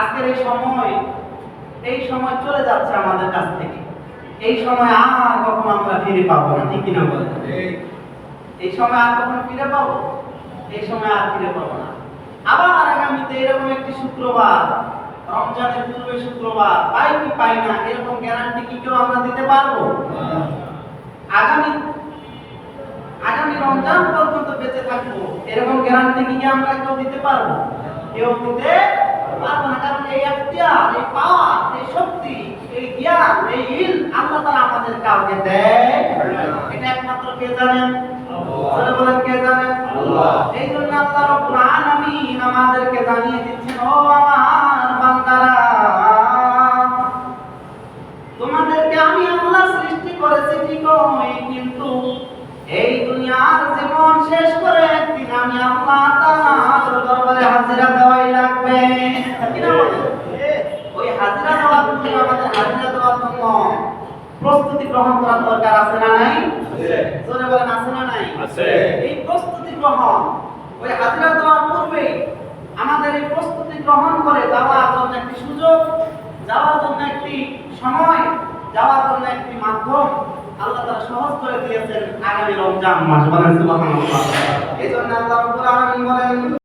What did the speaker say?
আজকের এই সময় এই সময় চলে যাচ্ছে আমাদের কাছ থেকে। এই সময় আর কখন আমরা ফিরে পাবো না, ঠিক কিনা বলেন? এই সময় আর কখন ফিরে পাবো? এই সময় আর ফিরে পাবো না। আবার আগামীতে এরকম একটি শুক্রবার, রমজানের পূর্বে শুক্রবার, পাই কি পাই না, এরকম গ্যারান্টি কি কেউ আমরা দিতে পারব? আগামী আগামী রমজান পর্যন্ত বেঁচে থাকব, এরকম গ্যারান্টি কি আমরা কেউ দিতে পারব? কেউ দিতে পারব না। এই পাওয়ার এই শক্তি এই জ্ঞান এই ইল আল্লাহ তাআলা আমাদের কাউকে দেয় এটা একমাত্র কে জানেন? জোরে বলেন কে জানেন? আল্লাহ। এই জন্য আল্লাহ রাব্বুল আলামিন আমাদেরকে জানিয়ে দিচ্ছেন ও আমার বান্দারা তোমাদেরকে আমি আল্লাহ সৃষ্টি করেছি ঠিকই কিন্তু এই দুনিয়ার জীবন শেষ করে একদিন আমি আল্লাহ তাআলার দরবারে হাজিরা দেওয়াই লাগবে কিনা বলেন? ওই হাজিরা দেওয়ার জন্য আমাদের হাজিরা দেওয়ার জন্য প্রস্তুতি গ্রহণ করার দরকার আছে না নাই? জোরে বলেন আছে না নাই? আছে। এই প্রস্তুতি গ্রহণ ওই হাজিরা দেওয়ার পূর্বে আমাদের এই প্রস্তুতি গ্রহণ করে যাওয়ার জন্য একটি সুযোগ যাওয়ার জন্য একটি সময় যাওয়ার জন্য একটি মাধ্যম আল্লাহ তাআলা সহজ করে দিয়েছেন আগামী রমজান মাস। বলেন সুবহানাল্লাহ। এই জন্য আল্লাহ রাব্বুল আলামিন বলেন